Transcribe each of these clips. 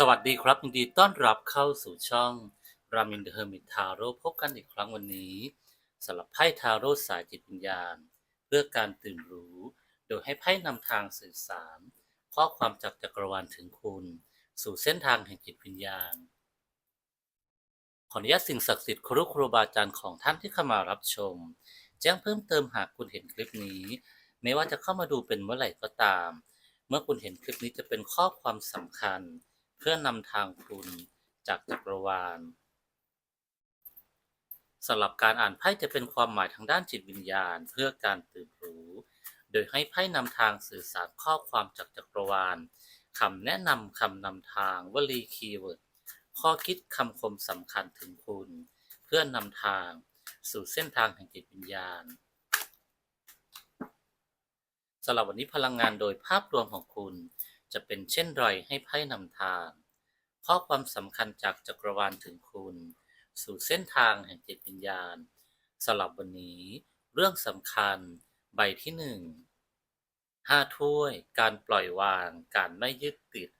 สวัสดีครับยินดีต้อนรับเข้าสู่ช่องรามินเดอะเฮอร์มิททาโร่พบกันอีกครั้งวันนี้สำหรับไพ่ทาโร่สายจิตวิญญาณ เพื่อการตื่นรู้ โดยให้ไพ่นำทางสื่อสาร ข้อความจากจักรวาลถึงคุณ สู่เส้นทางแห่งจิตวิญญาณ ขออนุญาตสิ่งศักดิ์สิทธิ์ครูครูบาอาจารย์ของท่านที่เข้ามารับชม แจ้งเพิ่มเติมหากคุณเห็นคลิปนี้ ไม่ว่าจะเข้ามาดูเป็นเมื่อไหร่ก็ตาม เมื่อคุณเห็นคลิปนี้จะเป็นข้อความสำคัญ เพื่อนำทางคุณจากจักรวาลสำหรับการอ่านไพ่จะเป็นความหมายทางด้านจิตวิญญาณเพื่อการตื่นรู้ โดยให้ไพ่นำทางสื่อสารข้อความจากจักรวาลคำแนะนำคำนำทางวลีคีย์เวิร์ดข้อคิดคำคมสำคัญถึงคุณ เพื่อนำทางสู่เส้นทางแห่งจิตวิญญาณสำหรับวันนี้พลังงานโดยภาพรวมของคุณ จะเป็นเช่นไรให้ไพ่นำทาง ข้อความสำคัญจากจักรวาลถึงคุณ สู่เส้นทางแห่งจิตวิญญาณสำหรับวันนี้ เรื่องสำคัญ ใบที่หนึ่งห้าถ้วย การปล่อยวาง การไม่ยึดติด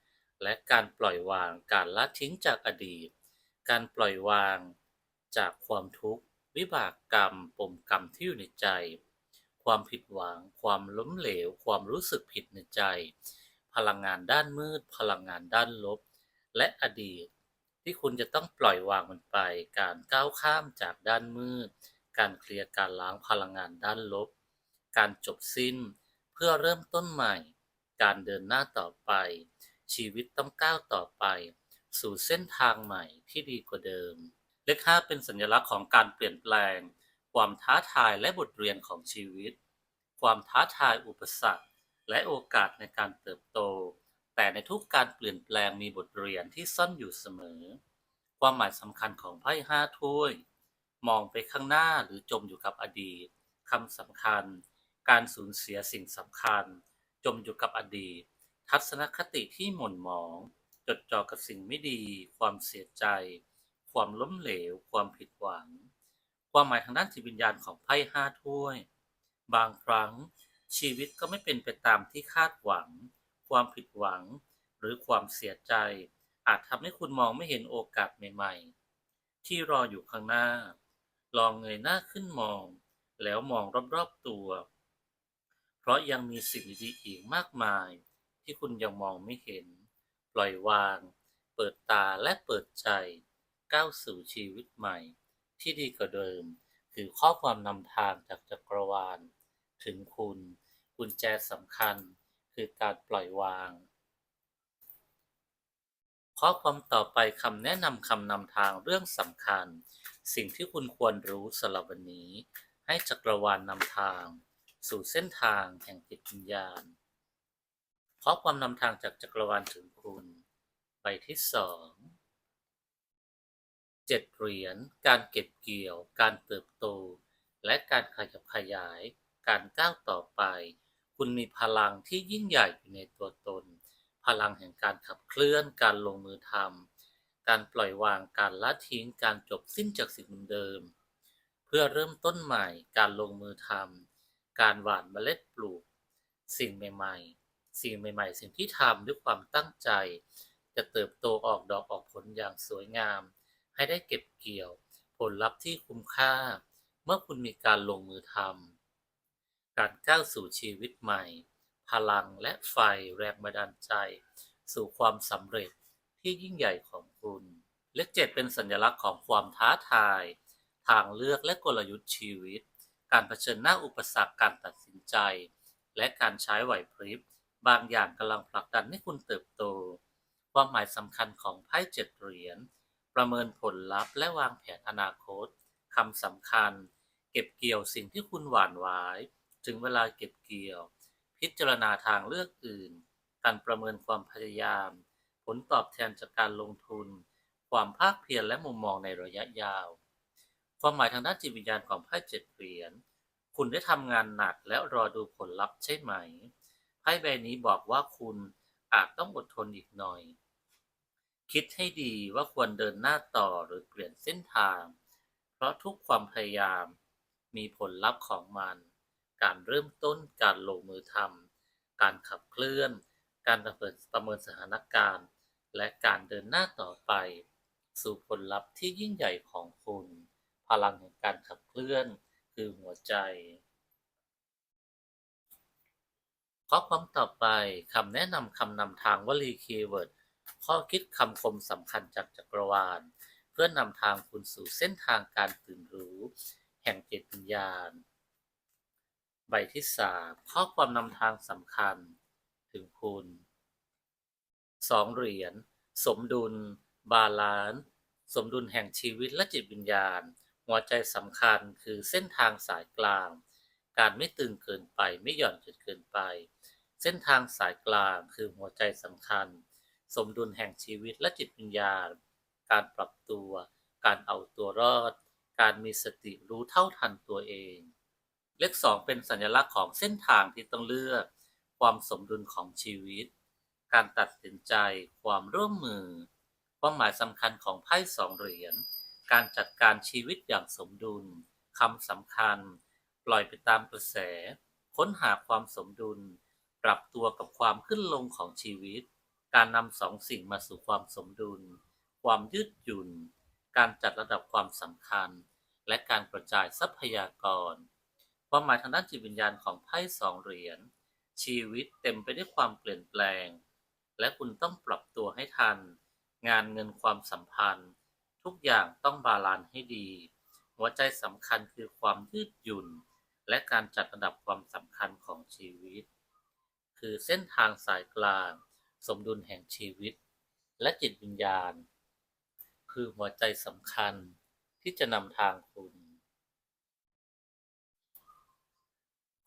และการปล่อยวาง การละทิ้งจากอดีต การปล่อยวาง จากความทุกข์ วิบากกรรม ปมกรรมที่อยู่ในใจ ความผิดหวัง ความล้มเหลว ความรู้สึกผิดในใจ พลังงานด้านมืด พลังงานด้านลบ และอดีต ที่คุณจะต้องปล่อยวางมันไป การก้าวข้ามจากด้านมืด การเคลียร์การล้างพลังงานด้านลบ การจบสิ้น เพื่อเริ่มต้นใหม่ การเดินหน้าต่อไป ชีวิตต้องก้าวต่อไป สู่เส้นทางใหม่ที่ดีกว่าเดิม เลขห้าเป็นสัญลักษณ์ของการเปลี่ยนแปลง ความท้าทายและบทเรียนของชีวิต ความท้าทายอุปสรรค และโอกาสในการเติบโต แต่ในทุกการเปลี่ยนแปลงมีบทเรียนที่ซ่อนอยู่เสมอ ความหมายสำคัญของไพ่ห้าถ้วย มองไปข้างหน้าหรือจมอยู่กับอดีตคำสำคัญ การสูญเสียสิ่งสำคัญ จมอยู่กับอดีต ทัศนคติที่หม่นหมอง จดจ่อกับสิ่งไม่ดี ความเสียใจ ความล้มเหลว ความผิดหวัง ความหมายทางด้านจิตวิญญาณของไพ่ห้าถ้วย บางครั้ง ชีวิตก็ไม่เป็นไปตามที่คาดหวัง ความผิดหวัง หรือความเสียใจ อาจทำให้คุณมองไม่เห็นโอกาสใหม่ๆ ที่รออยู่ข้างหน้า ลองเงยหน้าขึ้นมอง แล้วมองรอบๆตัว เพราะยังมีสิ่งดีๆอีกมากมาย ที่คุณยังมองไม่เห็น ปล่อยวาง เปิดตาและเปิดใจ ก้าวสู่ชีวิตใหม่ ที่ดีกว่าเดิม คือข้อความนำทางจากจักรวาล ถึงคุณ กุญแจสำคัญคือการปล่อยวางข้อความต่อไปคำแนะนำคำนำทางเรื่องสำคัญ สิ่งที่คุณควรรู้สำหรับวันนี้ ให้จักรวาลนำทาง สู่เส้นทางแห่งจิตวิญญาณข้อความนำทางจากจักรวาลถึงคุณ ใบที่สองเจ็ดเหรียญการเก็บเกี่ยว การเติบโต และการขยับขยาย การก้าวต่อไป คุณมีพลังที่ยิ่งใหญ่อยู่ในตัวตน พลังแห่งการขับเคลื่อนการลงมือทำการปล่อยวางการละทิ้งการจบสิ้นจากสิ่งเดิม เพื่อเริ่มต้นใหม่การลงมือทำการหว่านเมล็ดปลูก สิ่งใหม่ๆ สิ่งใหม่ๆ สิ่งที่ทำด้วยความตั้งใจ จะเติบโตออกดอกออกผลอย่างสวยงาม ให้ได้เก็บเกี่ยวผลลัพธ์ที่คุ้มค่า เมื่อคุณมีการลงมือทำ การก้าวสู่ชีวิตใหม่ พลังและไฟแรงบันดาลใจ สู่ความสำเร็จที่ยิ่งใหญ่ของคุณ เลขเจ็ดเป็นสัญลักษณ์ของความท้าทาย ทางเลือกและกลยุทธ์ชีวิต การเผชิญหน้าอุปสรรคการตัดสินใจ และการใช้ไหวพริบบางอย่างกำลังผลักดันให้คุณเติบโต ความหมายสำคัญของไพ่เจ็ดเหรียญ ประเมินผลลัพธ์และวางแผนอนาคต คำสำคัญ เก็บเกี่ยวสิ่งที่คุณหว่านไว้ ถึงเวลาเก็บเกี่ยว พิจารณาทางเลือกอื่น การประเมินความพยายาม ผลตอบแทนจากการลงทุน ความภาคเพียรและมุมมองในระยะยาว ความหมายทางด้านจิตวิญญาณของไพ่เจ็ดเหรียญคุณได้ทำงานหนักแล้วรอดูผลลัพธ์ใช่ไหมไพ่ใบนี้บอกว่าคุณอาจต้องอดทนอีกหน่อย คิดให้ดีว่าควรเดินหน้าต่อหรือเปลี่ยนเส้นทาง เพราะทุกความพยายามมีผลลัพธ์ของมัน การเริ่มต้นการลงมือทำการขับเคลื่อน การประเมินประเมินสถานการณ์ และการเดินหน้าต่อไป สู่ผลลัพธ์ที่ยิ่งใหญ่ของคุณ พลังแห่งการขับเคลื่อน คือหัวใจข้อความต่อไปคำแนะนำคำนำทางวลีคีย์เวิร์ดข้อคิดคำคมสำคัญจากจักรวาล เพื่อนำทางคุณสู่เส้นทางการตื่นรู้ แห่งจิตวิญญาณ ใบที่สามข้อความนำทางสำคัญ ถึงคุณสองเหรียญ สมดุล บาลานซ์สมดุลแห่งชีวิตและจิตวิญญาณ หัวใจสำคัญคือเส้นทางสายกลาง การไม่ตึงเกินไปไม่หย่อนจนเกินไป เส้นทางสายกลางคือหัวใจสำคัญ สมดุลแห่งชีวิตและจิตวิญญาณ การปรับตัว การเอาตัวรอด การมีสติรู้เท่าทันตัวเอง เลขสองเป็นสัญลักษณ์ของเส้นทางที่ต้องเลือก ความสมดุลของชีวิต การตัดสินใจ ความร่วมมือ ความหมายสำคัญของไพ่สองเหรียญ การจัดการชีวิตอย่างสมดุลคำสำคัญ ปล่อยไปตามกระแส ค้นหาความสมดุล ปรับตัวกับความขึ้นลงของชีวิต การนำสองสิ่งมาสู่ความสมดุล ความยืดหยุ่น การจัดระดับความสำคัญ และการกระจายทรัพยากร ความหมายทางด้านจิตวิญญาณของไพ่สองเหรียญชีวิตเต็มไปด้วยความเปลี่ยนแปลง และคุณต้องปรับตัวให้ทัน งานเงินความสัมพันธ์ ทุกอย่างต้องบาลานซ์ให้ดี หัวใจสำคัญคือความยืดหยุ่น และการจัดระดับความสำคัญของชีวิต คือเส้นทางสายกลาง สมดุลแห่งชีวิต และจิตวิญญาณ คือหัวใจสำคัญที่จะนำทางคุณ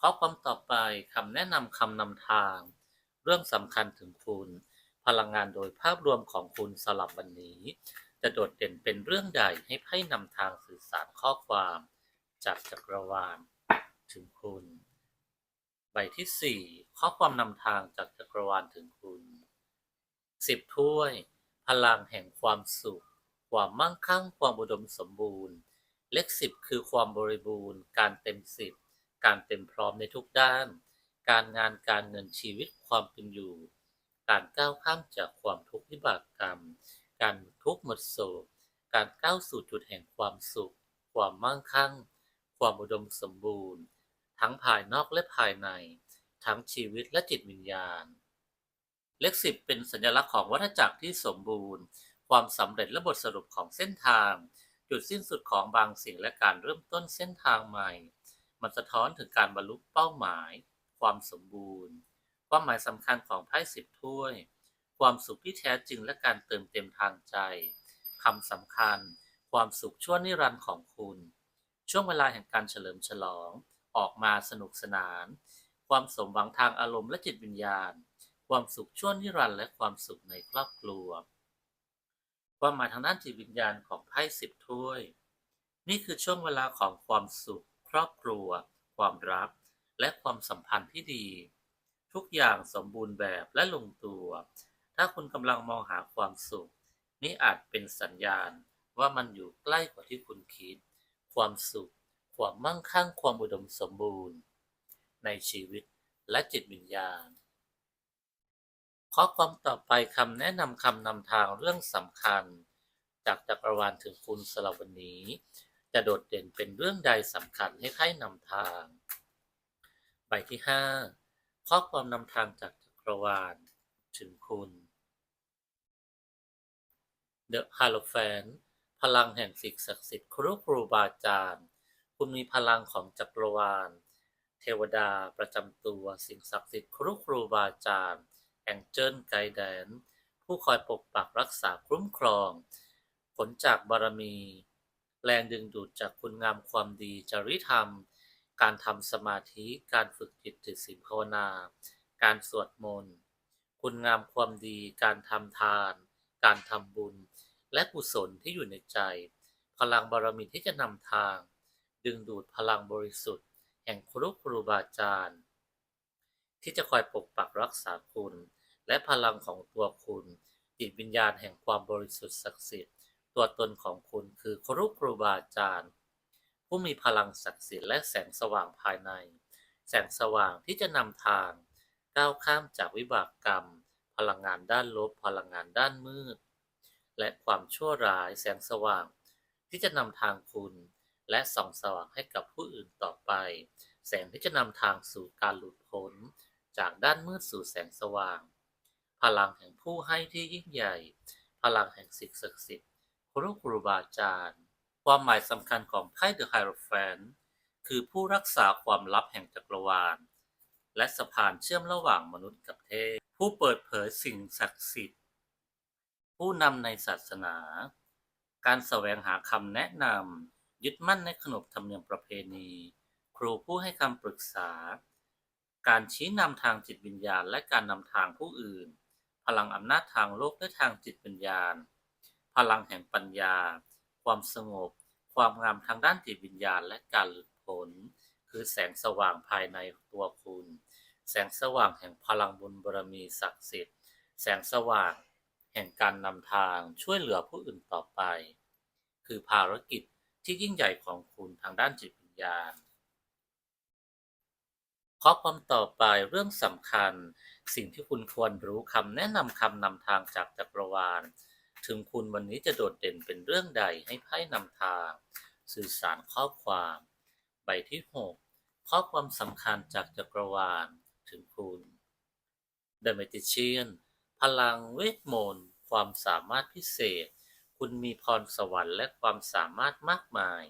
ข้อความต่อไปคำแนะนำคำนำทาง เรื่องสำคัญถึงคุณ พลังงานโดยภาพรวมของคุณสลับวันนี้ จะโดดเด่นเป็นเรื่องใหญ่ให้ไพ่นำทางสื่อสารข้อความ จากจักรวาลถึงคุณ ใบที่ 4 ข้อความนำทางจากจักรวาลถึงคุณสิบถ้วย พลังแห่งความสุข ความมั่งคั่ง ความอุดมสมบูรณ์ เลขสิบคือความบริบูรณ์ การเต็มสิบ การเต็มพร้อมในทุกด้าน การงานการเงินชีวิตความเป็นอยู่ การก้าวข้ามจากความทุกข์วิบากกรรม การทุกข์หมดโศก การก้าวสู่จุดแห่งความสุข ความมั่งคั่ง ความอุดมสมบูรณ์ ทั้งภายนอกและภายใน ทั้งชีวิตและจิตวิญญาณ เลขสิบเป็นสัญลักษณ์ของวัฏจักรที่สมบูรณ์ ความสำเร็จและบทสรุปของเส้นทาง จุดสิ้นสุดของบางสิ่งและการเริ่มต้นเส้นทางใหม่ มันสะท้อนถึงการบรรลุเป้าหมาย ความสมบูรณ์ ความหมายสำคัญของไพ่สิบถ้วย ความสุขที่แท้จริงและการเติมเต็มทางใจคำสำคัญ ความสุขชั่วนิรันดร์ของคุณ ช่วงเวลาแห่งการเฉลิมฉลอง ออกมาสนุกสนาน ความสมหวังทางอารมณ์และจิตวิญญาณ ความสุขชั่วนิรันดร์และความสุขในครอบครัว ความหมายทางด้านจิตวิญญาณของไพ่สิบถ้วย นี่คือช่วงเวลาของความสุข ครอบครัว ความรัก และความสัมพันธ์ที่ดี ทุกอย่างสมบูรณ์แบบและลงตัว ถ้าคุณกำลังมองหาความสุข นี่อาจเป็นสัญญาณว่ามันอยู่ใกล้กว่าที่คุณคิด ความสุข ความมั่งคั่ง ความอุดมสมบูรณ์ ในชีวิตและจิตวิญญาณ ข้อความต่อไปคำแนะนำคำนำทางเรื่องสำคัญ จากจักรวาลถึงคุณสำหรับวันนี้ จะโดดเด่นเป็นเรื่องใดสำคัญให้ไพ่นำทาง ใบที่ 5 ข้อความนำทางจากจักรวาลถึงคุณ The h a l o p h a n พลังแห่งสิ่งศักดิ์สิทธิ์ครูครูบาอาจารย์ คุณมีพลังของจักรวาล เทวดาประจำตัวสิ่งศักดิ์สิทธิ์ครูครูบาอาจารย์แองเจิลไกด์แดนผู้คอยปกปักรักษาคุ้มครอง ผลจากบารมี แรงดึงดูดจากคุณงามความดีจริยธรรม การทำสมาธิการฝึกจิตติสิภาวนา การสวดมนต์คุณงามความดี การทำทาน การทำบุญ และกุศลที่อยู่ในใจ พลังบารมีที่จะนำทาง ดึงดูดพลังบริสุทธิ์ แห่งครูครูบาอาจารย์ ที่จะคอยปกปักรักษาคุณ และพลังของตัวคุณจิตวิญญาณแห่งความบริสุทธิ์ศักดิ์สิทธิ์ ตัวตนของคุณคือครูครูบาอาจารย์ ผู้มีพลังศักดิ์สิทธิ์และแสงสว่างภายใน แสงสว่างที่จะนำทาง ก้าวข้ามจากวิบากกรรม พลังงานด้านลบ พลังงานด้านมืด และความชั่วร้ายแสงสว่าง ที่จะนำทางคุณและส่องสว่างให้กับผู้อื่นต่อไป แสงที่จะนำทางสู่การหลุดพ้น จากด้านมืดสู่แสงสว่าง พลังแห่งผู้ให้ที่ยิ่งใหญ่ พลังแห่งสิ่งศักดิ์สิทธิ์ ครูครูบาอาจารย์ ความหมายสำคัญของไพ่เดอะไฮโรแฟนคือผู้รักษาความลับแห่งจักรวาล และสะพานเชื่อมระหว่างมนุษย์กับเทพ ผู้เปิดเผยสิ่งศักดิ์สิทธิ์ ผู้นำในศาสนา การแสวงหาคำแนะนำยึดมั่นในขนบธรรมเนียมประเพณี ครูผู้ให้คำปรึกษา การชี้นำทางจิตวิญญาณ และการนำทางผู้อื่น พลังอำนาจทางโลกและทางจิตวิญญาณ พลังแห่งปัญญา ความสงบ ความงามทางด้านจิตวิญญาณและการหลุดพ้นคือแสงสว่างภายในตัวคุณ แสงสว่างแห่งพลังบุญบารมีศักดิ์สิทธิ์ แสงสว่างแห่งการนำทางช่วยเหลือผู้อื่นต่อไป คือภารกิจที่ยิ่งใหญ่ของคุณทางด้านจิตวิญญาณข้อความต่อไปเรื่องสำคัญ สิ่งที่คุณควรรู้คำแนะนำคำนำทางจากจักรวาล ถึงคุณวันนี้จะโดดเด่นเป็นเรื่องใดให้ไพ่นำทางสื่อสารข้อความ ใบที่ 6 ข้อความสำคัญจากจักรวาลถึงคุณ The Magician พลังเวทมนต์ความสามารถพิเศษ คุณมีพรสวรรค์และความสามารถมากมาย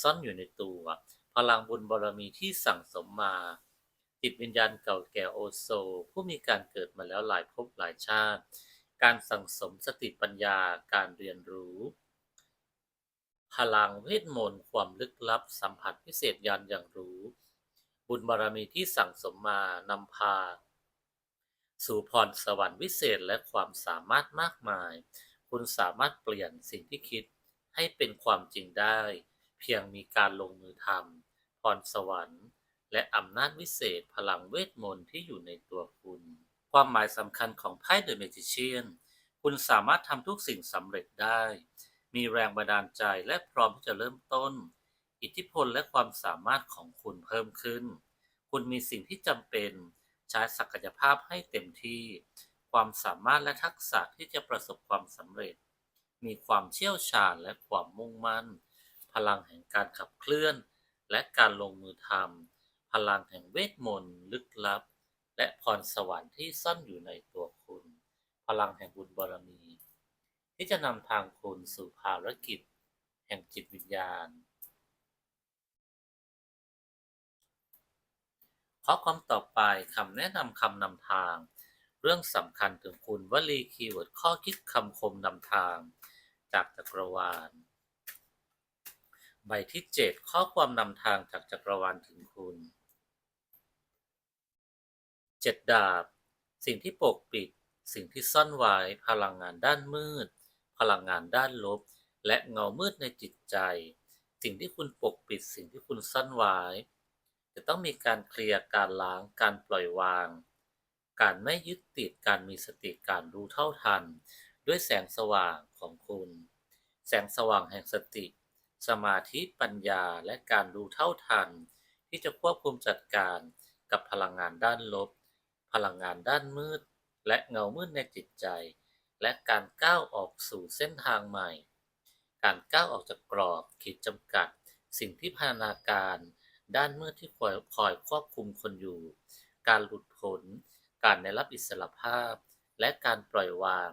ซ่อนอยู่ในตัว พลังบุญบารมีที่สั่งสมมา จิตวิญญาณเก่าแก่โอโซ ผู้มีการเกิดมาแล้วหลายภพหลายชาติ การสั่งสมสติปัญญาการเรียนรู้ พลังเวทมนต์ความลึกลับสัมผัสพิเศษยานอย่างรู้ บุญบารมีที่สั่งสมมานำพา สู่พรสวรรค์วิเศษและความสามารถมากมาย คุณสามารถเปลี่ยนสิ่งที่คิดให้เป็นความจริงได้ เพียงมีการลงมือทำพรสวรรค์ และอำนาจวิเศษพลังเวทมนต์ที่อยู่ในตัวคุณ ความหมายสำคัญของไพ่เดอะเมจิเชียนคุณสามารถทำทุกสิ่งสำเร็จได้ มีแรงบันดาลใจและพร้อมที่จะเริ่มต้น อิทธิพลและความสามารถของคุณเพิ่มขึ้น คุณมีสิ่งที่จำเป็นใช้ศักยภาพให้เต็มที่ ความสามารถและทักษะที่จะประสบความสำเร็จ มีความเชี่ยวชาญและความมุ่งมั่น พลังแห่งการขับเคลื่อน และการลงมือทำพลังแห่งเวทมนต์ลึกลับ และพรสวรรค์ที่ซ่อนอยู่ในตัวคุณ พลังแห่งบุญบารมี ที่จะนำทางคุณสู่ภารกิจ แห่งจิตวิญญาณข้อความต่อไปคำแนะนำคำนำทาง เรื่องสำคัญถึงคุณวลีคีย์เวิร์ดข้อคิดคำคมนำทาง จากจักรวาล ใบที่ 7 ข้อความนำทางจากจักรวาลถึงคุณ เจ็ดดาบ สิ่งที่ปกปิด สิ่งที่ซ่อนไว้พลังงานด้านมืด พลังงานด้านลบ และเงามืดในจิตใจ สิ่งที่คุณปกปิด สิ่งที่คุณซ่อนไว้ จะต้องมีการเคลียร์การล้างการปล่อยวาง การไม่ยึดติดการมีสติการรู้เท่าทัน ด้วยแสงสว่างของคุณ แสงสว่างแห่งสติ สมาธิปัญญาและการรู้เท่าทัน ที่จะควบคุมจัดการกับพลังงานด้านลบ พลังงานด้านมืด และเงามืดในจิตใจ และการก้าวออกสู่เส้นทางใหม่ การก้าวออกจากกรอบขีดจำกัด สิ่งที่พันนาการ ด้านมืดที่คอยคอยควบคุมคนอยู่ การหลุดพ้นการได้รับอิสรภาพ และการปล่อยวาง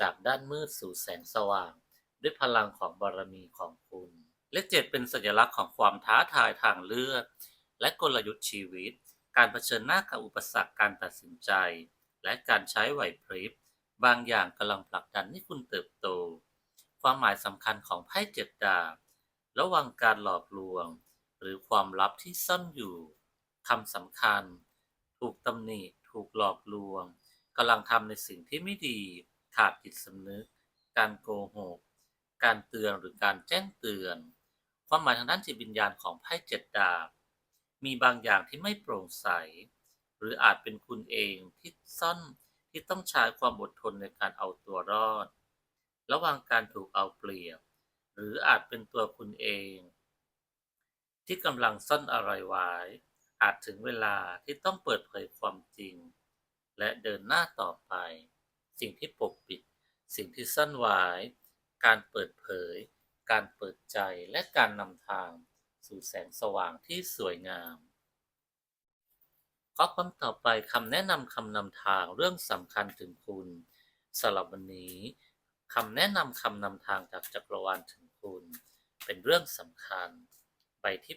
จากด้านมืดสู่แสงสว่าง ด้วยพลังของบารมีของคุณ เลขเจ็ดเป็นสัญลักษณ์ของความท้าทายทางเลือก และกลยุทธ์ชีวิต การเผชิญหน้ากับอุปสรรคการตัดสินใจ และการใช้ไหวพริบบางอย่างกำลังผลักดันให้คุณเติบโต ความหมายสำคัญของไพ่เจ็ดดาบ ระวังการหลอกลวง หรือความลับที่ซ่อนอยู่คำสำคัญ ถูกตำหนิ ถูกหลอกลวงกำลังทำในสิ่งที่ไม่ดี ขาดจิตสำนึก การโกหก การเตือนหรือการแจ้งเตือน ความหมายทางด้านจิตวิญญาณของไพ่เจ็ดดาบ มีบางอย่างที่ไม่โปร่งใส หรืออาจเป็นคุณเองที่ซ่อนที่ต้องใช้ความอดทนในการเอาตัวรอด ระหว่างการถูกเอาเปรียบ หรืออาจเป็นตัวคุณเอง ที่กำลังซ่อนอะไรไว้อาจถึงเวลาที่ต้องเปิดเผยความจริง และเดินหน้าต่อไป สิ่งที่ปกปิด สิ่งที่ซ่อนไว้ การเปิดเผย การเปิดใจและการนำทาง สู่แสงสว่างที่สวยงามข้อความต่อไปคำแนะนำคำนำทางเรื่องสำคัญถึงคุณสำหรับวันนี้คำแนะนำคำนำทางจากจักรวาลถึงคุณ เป็นเรื่องสำคัญ ใบที่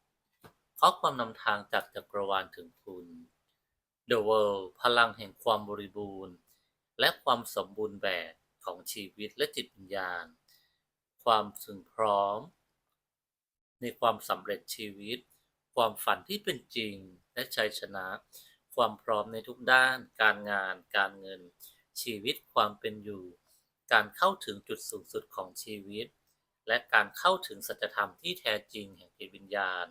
8 ข้อความนำทางจากจักรวาลถึงคุณ The World พลังแห่งความบริบูรณ์ และความสมบูรณ์แบบของชีวิตและจิตวิญญาณ ความถึงพร้อม ในความสำเร็จชีวิต ความฝันที่เป็นจริง และชัยชนะ ความพร้อมในทุกด้าน การงาน การเงิน ชีวิตความเป็นอยู่ การเข้าถึงจุดสูงสุดของชีวิต และการเข้าถึงสัจธรรมที่แท้จริงแห่งจิตวิญญาณ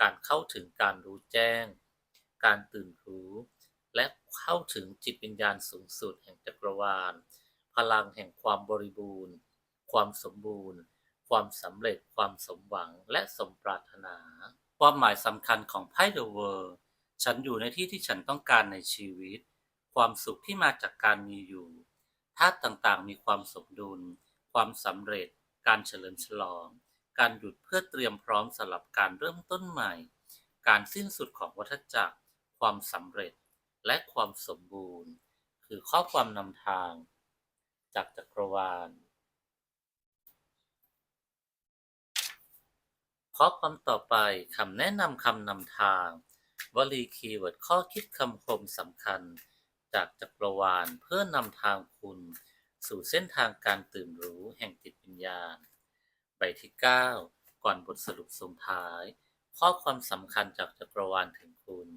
การเข้าถึงการรู้แจ้ง การตื่นรู้ และเข้าถึงจิตวิญญาณสูงสุดแห่งจักรวาล พลังแห่งความบริบูรณ์ ความสมบูรณ์ ความสำเร็จความสมหวังและสมปรารถนา ความหมายสำคัญของไพ่ The World ฉันอยู่ในที่ที่ฉันต้องการในชีวิต ความสุขที่มาจากการมีอยู่ธาตุต่างๆ มีความสมดุล ความสำเร็จ การเฉลิมฉลอง การหยุดเพื่อเตรียมพร้อมสำหรับการเริ่มต้นใหม่ การสิ้นสุดของวัฏจักร ความสำเร็จ และความสมบูรณ์ คือข้อความนำทาง จากจักรวาล ข้อความต่อไปคำแนะนำคำนำทาง วลีคีย์เวิร์ดข้อคิดคำคมสำคัญ จากจักรวาลเพื่อนำทางคุณ สู่เส้นทางการตื่นรู้แห่งจิตวิญญาณ ใบที่ 9 ก่อนบทสรุปส่งท้าย ข้อความสำคัญจากจักรวาลถึงคุณ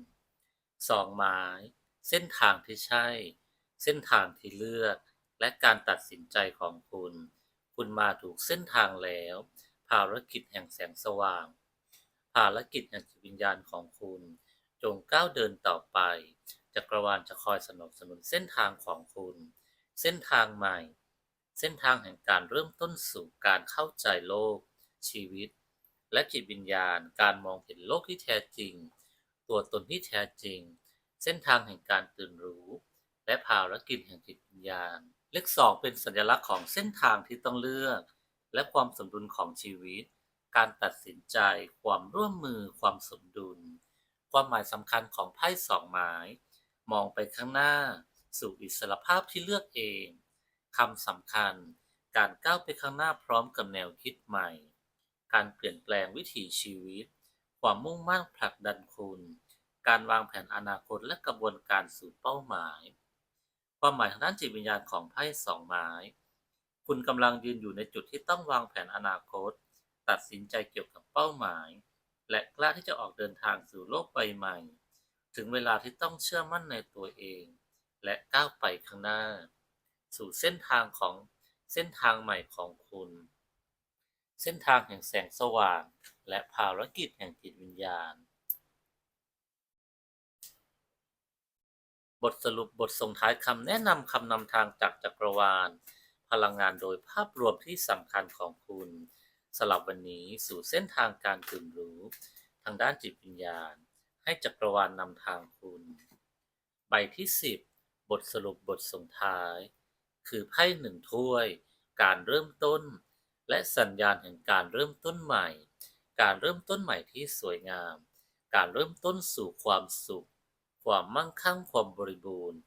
สองไม้ เส้นทางที่ใช่ เส้นทางที่เลือก และการตัดสินใจของคุณ คุณมาถูกเส้นทางแล้ว ภารกิจแห่งแสงสว่าง ภารกิจแห่งจิตวิญญาณของคุณ จงก้าวเดินต่อไป จักรวาลจะคอยสนับสนุนเส้นทางของคุณ เส้นทางใหม่ เส้นทางแห่งการเริ่มต้นสู่การเข้าใจโลก ชีวิต และจิตวิญญาณ การมองเห็นโลกที่แท้จริง ตัวตนที่แท้จริง เส้นทางแห่งการตื่นรู้ และภารกิจแห่งจิตวิญญาณ เลขสองเป็นสัญลักษณ์ของเส้นทางที่ต้องเลือก และความสมดุลของชีวิต การตัดสินใจ ความร่วมมือ ความสมดุล ความหมายสำคัญของไพ่สองไม้ มองไปข้างหน้า สู่อิสรภาพที่เลือกเองคำสำคัญ การก้าวไปข้างหน้าพร้อมกับแนวคิดใหม่ การเปลี่ยนแปลงวิถีชีวิต ความมุ่งมั่นผลักดันคุณ การวางแผนอนาคตและกระบวนการสู่เป้าหมาย ความหมายทางด้านจิตวิญญาณของไพ่สองไม้ คุณกำลังยืนอยู่ในจุดที่ต้องวางแผนอนาคต ตัดสินใจเกี่ยวกับเป้าหมาย และกล้าที่จะออกเดินทางสู่โลกใบใหม่ ถึงเวลาที่ต้องเชื่อมั่นในตัวเอง และก้าวไปข้างหน้า สู่เส้นทางของเส้นทางใหม่ของคุณ เส้นทางแห่งแสงสว่าง และภารกิจแห่งจิตวิญญาณ บทสรุปบทส่งท้ายคำแนะนำคำนำทางจากจักรวาล พลังงานโดยภาพรวมที่สำคัญของคุณสำหรับวันนี้สู่เส้นทางการตื่นรู้ ทางด้านจิตวิญญาณ ให้จักรวาลนำทางคุณ ใบที่ 10 บทสรุปบทส่งท้าย คือไพ่หนึ่งถ้วย การเริ่มต้น และสัญญาณแห่งการเริ่มต้นใหม่ การเริ่มต้นใหม่ที่สวยงาม การเริ่มต้นสู่ความสุข ความมั่งคั่งความบริบูรณ์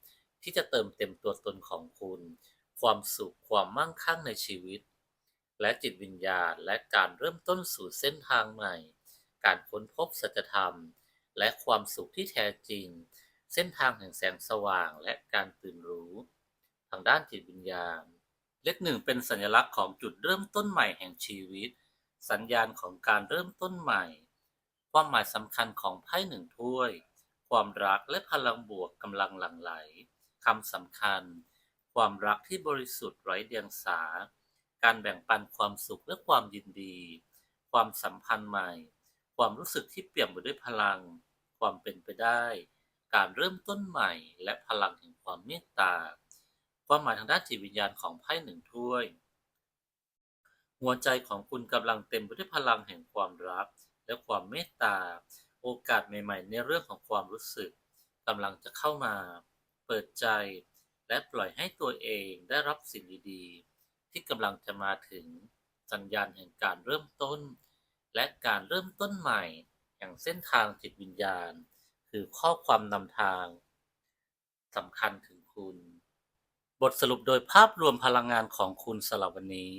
ที่จะเติมเต็มตัวตนของคุณ ความสุขความมั่งคั่งในชีวิต และจิตวิญญาณและการเริ่มต้นสู่เส้นทางใหม่ การค้นพบสัจธรรม และความสุขที่แท้จริง เส้นทางแห่งแสงสว่างและการตื่นรู้ ทางด้านจิตวิญญาณ เลขหนึ่งเป็นสัญลักษณ์ของจุดเริ่มต้นใหม่แห่งชีวิต สัญญาณของการเริ่มต้นใหม่ ความหมายสำคัญของไพ่หนึ่งถ้วย ความรักและพลังบวกกำลังหลั่งไหลคำสำคัญ ความรักที่บริสุทธิ์ไร้เดียงสา การแบ่งปันความสุขและความยินดี ความสัมพันธ์ใหม่ ความรู้สึกที่เปี่ยมไปด้วยพลัง ความเป็นไปได้ การเริ่มต้นใหม่ และพลังแห่งความเมตตา ความหมายทางด้านจิตวิญญาณของไพ่หนึ่งถ้วย หัวใจของคุณกำลังเต็มไปด้วยพลังแห่งความรัก และความเมตตา โอกาสใหม่ ๆ ในเรื่องของความรู้สึกกำลังจะเข้ามา เปิดใจ และปล่อยให้ตัวเองได้รับสิ่งดีๆ ที่กำลังจะมาถึงสัญญาณแห่งการเริ่มต้น และการเริ่มต้นใหม่ อย่างเส้นทางจิตวิญญาณ คือข้อความนำทางสำคัญถึงคุณ บทสรุปโดยภาพรวมพลังงานของคุณสำหรับวันนี้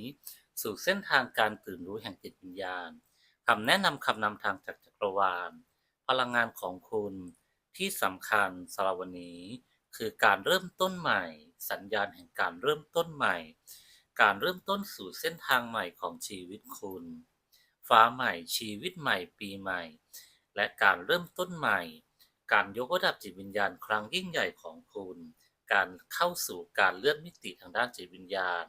สู่เส้นทางการตื่นรู้แห่งจิตวิญญาณคำแนะนำคำนำทางจากจักรวาล พลังงานของคุณที่สำคัญสำหรับวันนี้ คือการเริ่มต้นใหม่ สัญญาณแห่งการเริ่มต้นใหม่ การเริ่มต้นสู่เส้นทางใหม่ของชีวิตคุณ ฟ้าใหม่ชีวิตใหม่ปีใหม่ และการเริ่มต้นใหม่ การยกระดับจิตวิญญาณครั้งยิ่งใหญ่ของคุณ การเข้าสู่การเลื่อนมิติทางด้านจิตวิญญาณ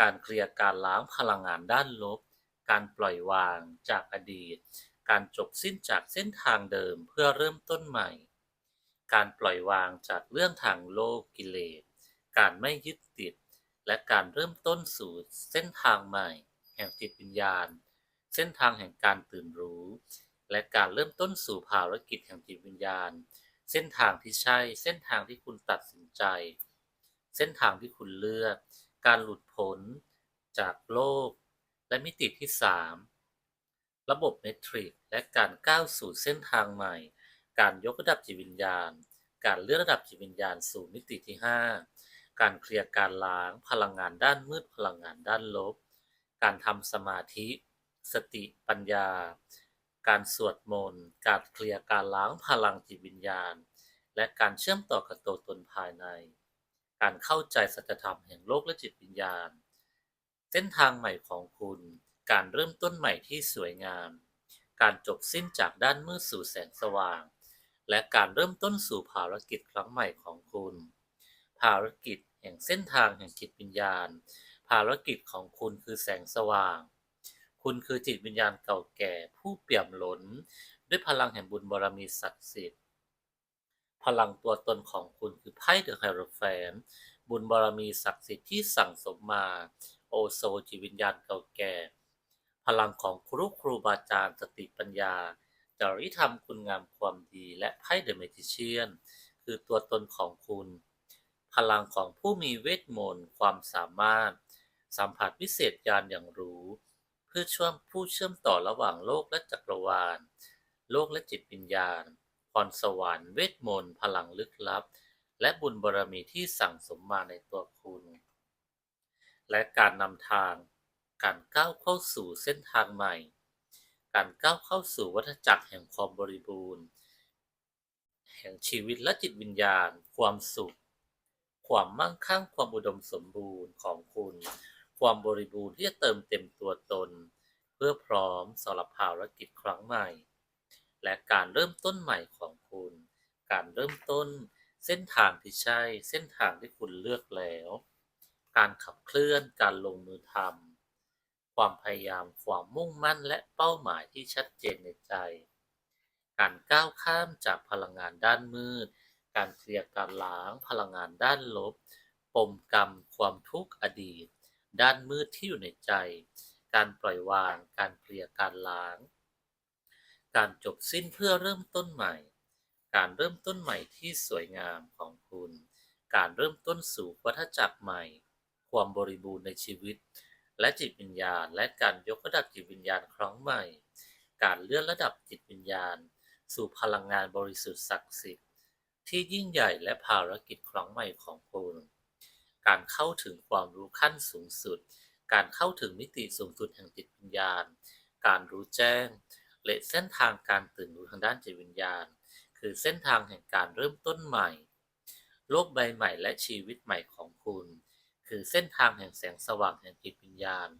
การเคลียร์การล้างพลังงานด้านลบ การปล่อยวางจากอดีต การจบสิ้นจากเส้นทางเดิมเพื่อเริ่มต้นใหม่ การปล่อยวางจากเรื่องทางโลกกิเลส การไม่ยึดติด และการเริ่มต้นสู่เส้นทางใหม่ แห่งจิตวิญญาณ เส้นทางแห่งการตื่นรู้ และการเริ่มต้นสู่ภารกิจแห่งจิตวิญญาณ เส้นทางที่ใช่ เส้นทางที่คุณตัดสินใจ เส้นทางที่คุณเลือก การหลุดพ้นจากโลก และมิติที่ 3 ระบบเมทริกและการก้าวสู่เส้นทางใหม่ การยกระดับจิตวิญญาณ การเลื่อนระดับจิตวิญญาณสู่มิติที่ 5 การเคลียร์การล้างพลังงานด้านมืดพลังงานด้านลบ การทำสมาธิ สติปัญญา การสวดมนต์ การเคลียร์การล้างพลังจิตวิญญาณ และการเชื่อมต่อกับตัวตนภายใน การเข้าใจสัจธรรมแห่งโลกและจิตวิญญาณ เส้นทางใหม่ของคุณ การเริ่มต้นใหม่ที่สวยงาม การจบสิ้นจากด้านมืดสู่แสงสว่าง และการเริ่มต้นสู่ภารกิจครั้งใหม่ของคุณ ภารกิจแห่งเส้นทางแห่งจิตวิญญาณ ภารกิจของคุณคือแสงสว่าง คุณคือจิตวิญญาณเก่าแก่ผู้เปี่ยมล้น ด้วยพลังแห่งบุญบารมีศักดิ์สิทธิ์ พลังตัวตนของคุณคือไพ่เดอะไฮโรแฟนบุญบารมีศักดิ์สิทธิ์ที่สั่งสมมา โอโซจิตวิญญาณเก่าแก่ พลังของครูครูบาอาจารย์สติปัญญา จริยธรรมคุณงามความดีและไพ่เดอะเมจิเชียนคือตัวตนของคุณ พลังของผู้มีเวทมนต์ความสามารถ สัมผัสวิเศษญาณอย่างรู้ เพื่อช่วยผู้เชื่อมต่อระหว่างโลกและจักรวาล โลกและจิตวิญญาณพรสวรรค์เวทมนต์พลังลึกลับ และบุญบารมีที่สั่งสมมาในตัวคุณ และการนำทาง การก้าวเข้าสู่เส้นทางใหม่ การก้าวเข้าสู่วัฏจักรแห่งความบริบูรณ์ แห่งชีวิตและจิตวิญญาณ ความสุข ความมั่งคั่งความอุดมสมบูรณ์ของคุณ ความบริบูรณ์ที่จะเติมเต็มตัวตน เพื่อพร้อมสำหรับภารกิจครั้งใหม่ และการเริ่มต้นใหม่ของคุณ การเริ่มต้นเส้นทางที่ใช่ เส้นทางที่คุณเลือกแล้ว การขับเคลื่อนการลงมือทำ ความพยายามความมุ่งมั่นและเป้าหมายที่ชัดเจนในใจ การก้าวข้ามจากพลังงานด้านมืด การเคลียร์การล้างพลังงานด้านลบ ปมกรรม ความทุกข์อดีต ด้านมืดที่อยู่ในใจ การปล่อยวาง การเคลียร์การล้าง การจบสิ้นเพื่อเริ่มต้นใหม่ การเริ่มต้นใหม่ที่สวยงามของคุณ การเริ่มต้นสู่วัฏจักรใหม่ ความบริบูรณ์ในชีวิต และจิตวิญญาณ และการยกระดับจิตวิญญาณครั้งใหม่ การเลื่อนระดับจิตวิญญาณ สู่พลังงานบริสุทธิ์ศักดิ์สิทธิ์ ที่ยิ่งใหญ่และภารกิจครั้งใหม่ของคุณการเข้าถึงความรู้ขั้นสูงสุด การเข้าถึงมิติสูงสุดแห่งจิตวิญญาณ การรู้แจ้ง และเส้นทางการตื่นรู้ทางด้านจิตวิญญาณ คือเส้นทางแห่งการเริ่มต้นใหม่ โลกใบใหม่และชีวิตใหม่ของคุณ คือเส้นทางแห่งแสงสว่างแห่งจิตวิญญาณ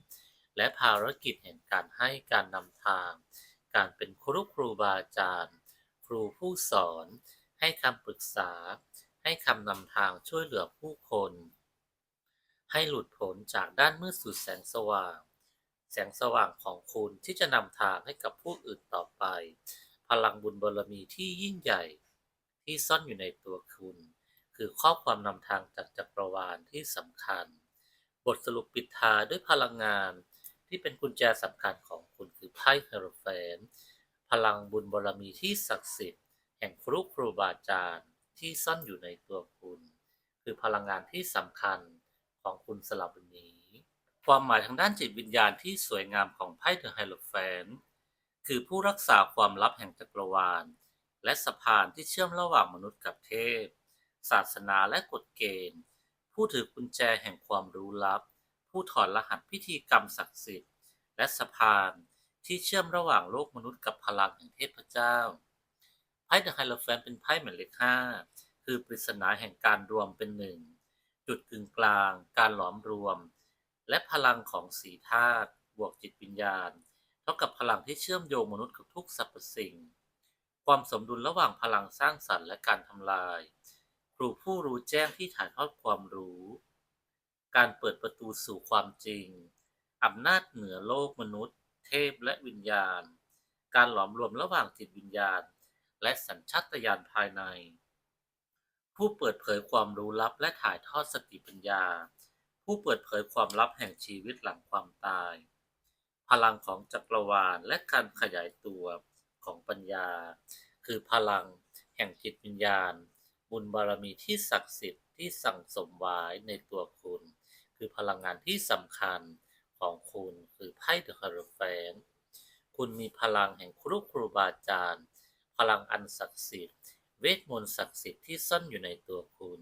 และภารกิจแห่งการให้การนำทาง การเป็นครูครูบาอาจารย์ ครูผู้สอน ให้คำปรึกษา ให้คำนำทางช่วยเหลือผู้คน ให้หลุดพ้นจากด้านมืดสู่แสงสว่าง แสงสว่างของคุณที่จะนำทางให้กับผู้อื่นต่อไป พลังบุญบารมีที่ยิ่งใหญ่ที่ซ่อนอยู่ในตัวคุณ คือข้อความนำทางจากจักรวาลที่สำคัญ บทสรุปปิดท้ายด้วยพลังงาน ที่เป็นกุญแจสำคัญของคุณคือไพ่เฮโรแฟนพลังบุญบารมีที่ศักดิ์สิทธิ์ แห่งครูครูบาอาจารย์ที่ซ่อนอยู่ในตัวคุณ คือพลังงานที่สำคัญของคุณสลับวันนี้ ความหมายทางด้านจิตวิญญาณที่สวยงามของไพ่เดอะไฮโลแฟนคือผู้รักษาความลับแห่งจักรวาล และสะพานที่เชื่อมระหว่างมนุษย์กับเทพ ศาสนาและกฎเกณฑ์ ผู้ถือกุญแจแห่งความรู้ลับ ผู้ถอดรหัสพิธีกรรมศักดิ์สิทธิ์ และสะพานที่เชื่อมระหว่างโลกมนุษย์กับพลังแห่งเทพเจ้า ไพ่เดอะไฮโลแฟนเป็นไพ่หมายเลขห้าคือปริศนาแห่งการรวมเป็นหนึ่ง จุดกึ่งกลาง การหลอมรวม และพลังของสีธาตุบวกจิตวิญญาณ เท่ากับพลังที่เชื่อมโยงมนุษย์กับทุกสรรพสิ่ง ความสมดุลระหว่างพลังสร้างสรรค์และการทำลาย ครูผู้รู้แจ้งที่ถ่ายทอดความรู้ การเปิดประตูสู่ความจริง อำนาจเหนือโลกมนุษย์ เทพและวิญญาณ การหลอมรวมระหว่างจิตวิญญาณ และสัญชาตญาณภายใน ผู้เปิดเผยความรู้ลับและถ่ายทอดสติปัญญา ผู้เปิดเผยความลับแห่งชีวิตหลังความตาย พลังของจักรวาลและการขยายตัวของปัญญา คือพลังแห่งจิตวิญญาณ บุญบารมีที่ศักดิ์สิทธิ์ที่สั่งสมไว้ในตัวคุณ คือพลังงานที่สำคัญของคุณคือไพ่เดอะคาร์แฟนคุณมีพลังแห่งครูครูบาอาจารย์ พลังอันศักดิ์สิทธิ์ เวทมนต์ศักดิ์สิทธิ์ที่ซ่อนอยู่ในตัวคุณ